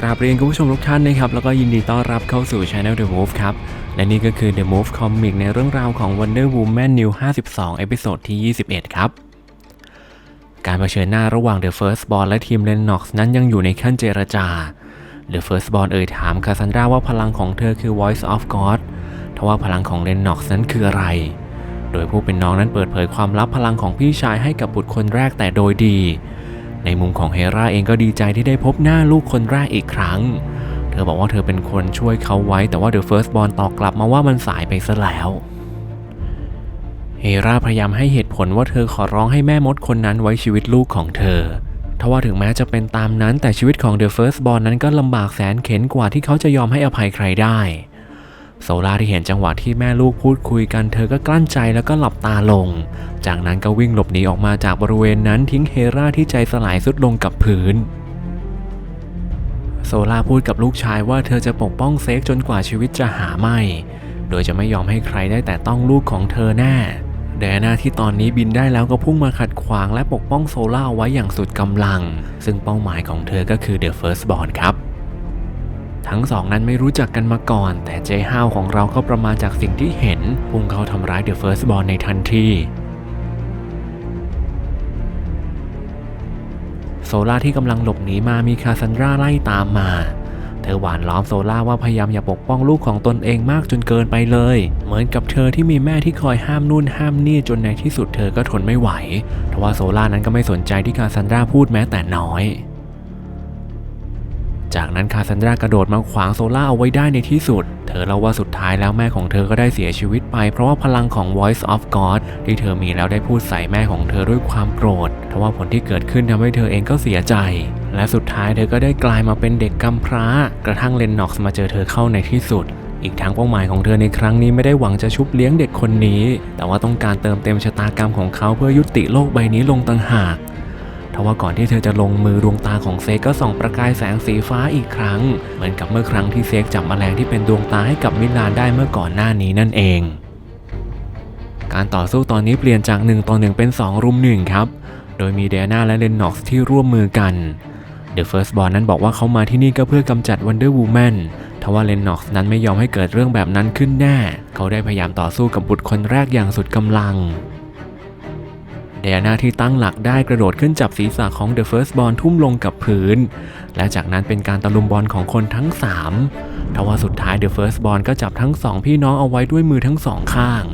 กราบเรียนคุณผู้ชมทุกท่านนะครับ แล้วก็ยินดีต้อนรับเข้าสู่ Channel The Move ครับ และนี่ก็คือ The Move Comic ในเรื่องราวของ Wonder Woman New 52 เอพิโซดที่ 21 ครับ การเผชิญหน้าระหว่าง The Firstborn และทีม Lennox นั้นยังอยู่ในขั้นเจรจา The Firstborn เอ่ยถามคาซันดราว่าพลังของเธอคือ Voice of God ทว่าพลังของ Lennox นั้นคืออะไร โดยผู้เป็นน้องนั้นเปิดเผยความลับพลังของพี่ชายให้กับบุตรคนแรกแต่โดยดี ในมุมของเฮราเองก็ดีใจที่ได้พบหน้าลูกคนแรกอีกครั้ง เธอบอกว่าเธอเป็นคนช่วยเขาไว้ แต่ว่าเดอะเฟิร์สบอลตอบกลับมาว่ามันสายไปซะแล้ว เฮราพยายามให้เหตุผลว่าเธอขอร้องให้แม่มดคนนั้นไว้ชีวิตลูกของเธอทว่าถึงแม้จะเป็นตามนั้นแต่ชีวิตของเดอะเฟิร์สบอลนั้นก็ลำบากแสนเข็นกว่าที่เขาจะยอมให้อภัยใครได้ โซล่าที่เห็นจังหวะที่แม่ลูกพูดคุยกันเธอก็กลั้นใจแล้วก็หลับตาลง จากนั้นก็วิ่งหลบหนีออกมาจากบริเวณนั้นทิ้งเฮราที่ใจสลายสุดลงกับพื้นโซล่าพูดกับลูกชายว่าเธอจะปกป้องเซกจนกว่าชีวิตจะหาไม่ โดยจะไม่ยอมให้ใครได้แต่ต้องลูกของเธอแน่แดนาที่ตอนนี้บินได้แล้วก็พุ่งมาขัดขวางและปกป้องโซลาเอาไว้อย่างสุดกำลัง ซึ่งเป้าหมายของเธอก็คือ The Firstborn ครับ ทั้งสองนั้นไม่รู้จักกันมาก่อน แต่เจห้าวของเราก็ประมาณจากสิ่งที่เห็น พุ่งเข้าทำร้ายเดอะเฟิร์สบอลในทันทีโซล่าที่กำลังหลบหนีมามีคาซันดราไล่ตามมา เธอหวานล้อมโซล่าว่าพยายามอย่าปกป้องลูกของตนเองมากจนเกินไปเลย เหมือนกับเธอที่มีแม่ที่คอยห้ามนู่นห้ามนี่จนในที่สุดเธอก็ทนไม่ไหว ทว่าโซล่านั้นก็ไม่สนใจที่คาซันดราพูดแม้แต่น้อย จากนั้นคาซันดรากระโดดมาขวางโซล่าเอาไว้ได้ในที่สุด เธอเล่าว่าสุดท้ายแล้วแม่ของเธอก็ได้เสียชีวิตไป เพราะว่าพลังของ Voice of God ที่เธอมีแล้วได้พูดใส่แม่ของเธอด้วยความโกรธทว่าผลที่เกิดขึ้นทำให้เธอเองก็เสียใจ และสุดท้ายเธอก็ได้กลายมาเป็นเด็กกำพร้า กระทั่งเลนน็อกซ์มาเจอเธอเข้าในที่สุดอีกทั้งเป้าหมายของเธอในครั้งนี้ไม่ได้หวังจะชุบเลี้ยงเด็กคนนี้ แต่ว่าต้องการเติมเต็มชะตากรรมของเขาเพื่อยุติโลกใบนี้ลงต่างหาก ทว่าก่อนที่เธอจะลงมือดวงตาของเซกก็ส่องประกายแสงสีฟ้าอีกครั้ง เหมือนกับเมื่อครั้งที่เซกจับแมลงที่เป็นดวงตาให้กับมิลานได้เมื่อก่อนหน้านี้นั่นเอง การต่อสู้ตอนนี้เปลี่ยนจาก1ต่อ1เป็น 2 รุมหนึ่งครับ โดยมีเดน่าและเลนน็อกซ์ที่ร่วมมือกัน The First Born นั้นบอกว่าเขามาที่นี่ก็เพื่อกำจัด Wonder Woman ทว่าเลนน็อกซ์นั้นไม่ยอมให้เกิดเรื่องแบบนั้นขึ้นแน่ เขาได้พยายามต่อสู้กับบุตรคนแรกอย่างสุดกำลัง เดียนาที่ตั้งหลักได้กระโดดขึ้นจับศีรษะของ The Firstborn ทุ่มลงกับพื้น และจากนั้นเป็นการตะลุมบอลของคนทั้ง3ทว่าสุดท้าย The Firstborn ก็จับทั้งสองพี่น้องเอาไว้ด้วยมือทั้งสองข้าง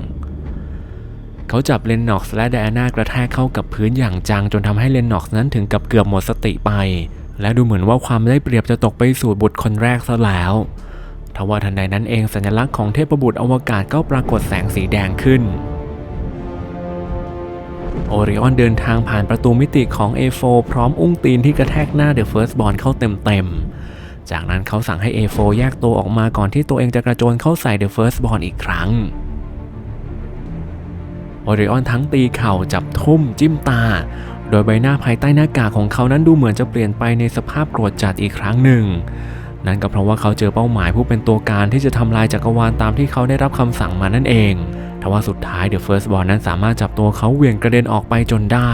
เขาจับเลนน็อกซ์และเดียนากระแทกเข้ากับพื้นอย่างจังจนทำให้เลนน็อกซ์นั้นถึงกับเกือบหมดสติไป และดูเหมือนว่าความได้เปรียบจะตกไปสู่บุตรคนแรกซะแล้วทว่าทันใดนั้นเองสัญลักษณ์ของเทพบุตรอวกาศก็ปรากฏแสงสีแดงขึ้น โอริออนเดินทางผ่านประตูมิติของ A4 พร้อมอุ้งตีนที่กระแทกหน้าเดอะเฟิร์สบอลเข้าเต็มๆ จากนั้นเขาสั่งให้ A4 แยกตัวออกมาก่อนที่ตัวเองจะกระโจนเข้าใส่เดอะเฟิร์สบอลอีกครั้ง โอริออนทั้งตีเข่าจับทุ่มจิ้มตา โดยใบหน้าภายใต้หน้ากากของเขานั้นดูเหมือนจะเปลี่ยนไปในสภาพโกรธจัดอีกครั้งหนึ่ง นั่นก็เพราะว่าเขาเจอเป้าหมายผู้เป็นตัวการที่จะทำลายจักรวาลตามที่เขาได้รับคำสั่งมานั่นเอง ทว่าสุดท้ายเดอะเฟิร์สบอลนั้นสามารถจับตัวเขาเหวี่ยงกระเด็นออกไปจนได้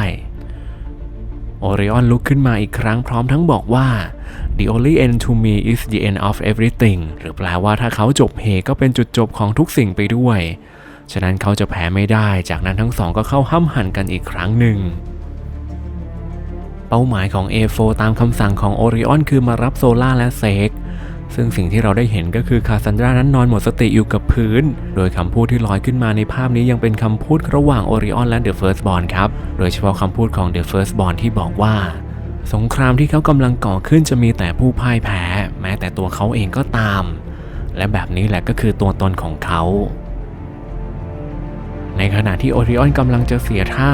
โอริออนลุกขึ้นมาอีกครั้งพร้อมทั้งบอกว่า the only end to me is the end of everything หรือแปลว่าถ้าเขาจบเหก็เป็นจุดจบของทุกสิ่งไปด้วย ฉะนั้นเขาจะแพ้ไม่ได้ จากนั้นทั้งสองก็เข้าห้ำหั่นกันอีกครั้งหนึ่งเป้าหมายของ A4 ตามคำสั่งของโอริออนคือมารับโซล่าและเซก ซึ่งสิ่งที่เราได้เห็นก็คือคาซันดรานั้นนอนหมดสติอยู่กับพื้น โดยคำพูดที่ลอยขึ้นมาในภาพนี้ยังเป็นคำพูดระหว่างโอริออนและเดอะเฟิร์สบอลครับ โดยเฉพาะคำพูดของเดอะเฟิร์สบอลที่บอกว่า สงครามที่เขากำลังก่อขึ้นจะมีแต่ผู้พ่ายแพ้ แม้แต่ตัวเขาเองก็ตาม และแบบนี้แหละก็คือตัวตนของเขา ในขณะที่โอริออนกำลังจะเสียท่า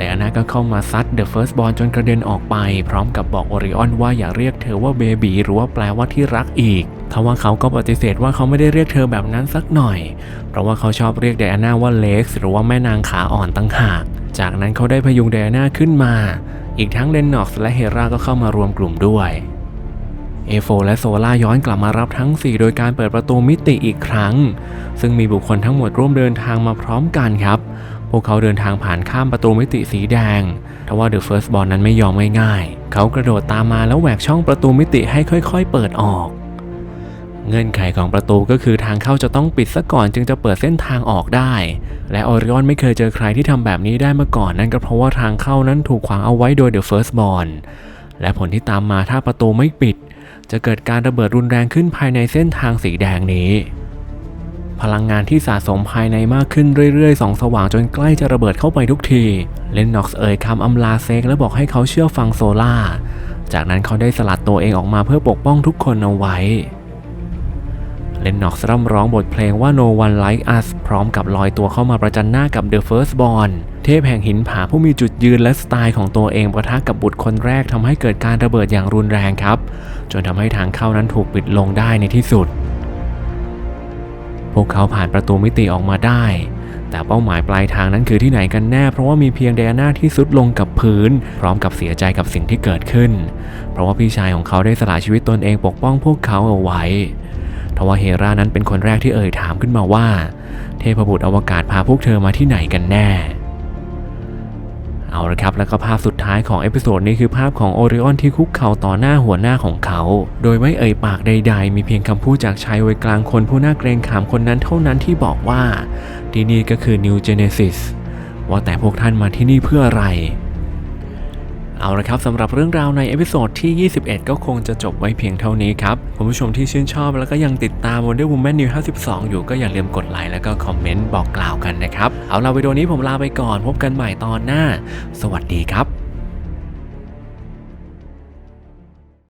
แต่อานาก็เข้ามาซัดเดอะเฟิร์สบอลจนกระเด็นออกไป พร้อมกับบอกโอริออนว่าอย่าเรียกเธอว่าเบบีหรือว่าแปลว่าที่รักอีกทว่าเขาก็ปฏิเสธว่าเขาไม่ได้เรียกเธอแบบนั้นสักหน่อย เพราะว่าเขาชอบเรียกไดอาน่าว่าเล็กซ์หรือว่าแม่นางขาอ่อนตั้งหาก จากนั้นเขาได้พยุงไดอาน่าขึ้นมา อีกทั้งเลนน็อกซ์และเฮราก็เข้ามารวมกลุ่มด้วยเอโฟและโซล่าย้อนกลับมารับทั้ง 4 โดยการเปิดประตูมิติอีกครั้ง ซึ่งมีบุคคลทั้งหมดร่วมเดินทางมาพร้อมกันครับ พวกเขาเดินทางผ่านข้ามประตูมิติสีแดงทว่า The First Born นั้นไม่ยอมง่ายๆ เขากระโดดตามมาแล้วแหวกช่องประตูมิติให้ค่อยๆ เปิดออก เงื่อนไขของประตูก็คือทางเข้าจะต้องปิดซะก่อนจึงจะเปิดเส้นทางออกได้ และออริออนไม่เคยเจอใครที่ทำแบบนี้ได้มาก่อนนั่นก็เพราะว่าทางเข้านั้นถูกขวางเอาไว้โดย The First Born และผลที่ตามมาถ้าประตูไม่ปิด จะเกิดการระเบิดรุนแรงขึ้นภายในเส้นทางสีแดงนี้ พลังงานที่สะสมภายในมากขึ้นเรื่อยๆส่องสว่างจนใกล้จะระเบิดเข้าไปทุกที เลนน็อกซ์เอ่ยคำอำลาเซกและบอกให้เขาเชื่อฟังโซล่า จากนั้นเขาได้สลัดตัวเองออกมาเพื่อปกป้องทุกคนเอาไว้ เลนน็อกซ์ร่ำร้องบทเพลงว่า No One Like Us พร้อมกับลอยตัวเข้ามาประจันหน้ากับ The First Born เทพแห่งหินผาผู้มีจุดยืนและสไตล์ของตัวเองประทะกับบุตรคนแรกทำให้เกิดการระเบิดอย่างรุนแรงครับ จนทำให้ทางเข้านั้นถูกปิดลงได้ในที่สุด พวกเขาผ่านประตูมิติออกมาได้ แต่เป้าหมายปลายทางนั้นคือที่ไหนกันแน่ เพราะว่ามีเพียงเดอาน่าที่สุดลงกับพื้น พร้อมกับเสียใจกับสิ่งที่เกิดขึ้น เพราะว่าพี่ชายของเขาได้สละชีวิตตนเองปกป้องพวกเขาเอาไว้ทว่าเฮรานั้นเป็นคนแรกที่เอ่ยถามขึ้นมาว่า เทพบุตรอวกาศพาพวกเธอมาที่ไหนกันแน่ เอาละครับแล้วก็ภาพสุดท้ายของเอพิโซดนี้คือภาพของโอริออนที่คุกเข่าต่อหน้าหัวหน้าของเขา โดยไม่เอ่ยปากใด ๆ มีเพียงคำพูดจากชายวัยกลางคนผู้น่าเกรงขามคนนั้นเท่านั้นที่บอกว่าที่นี่ก็คือนิวเจเนซิสว่าแต่พวกท่านมาที่นี่เพื่ออะไร เอาละครับสำหรับเรื่องราวในเอพิโซดที่ 21 ก็คงจะจบไว้เพียงเท่านี้ครับคุณผู้ชมที่ชื่นชอบแล้วก็ยังติดตาม Wonder Woman New 52 อยู่ก็อย่าลืมกดไลค์แล้วก็คอมเมนต์บอกกล่าวกันนะครับ เอาละวิดีโอนี้ผมลาไปก่อนพบกันใหม่ตอนหน้า สวัสดีครับ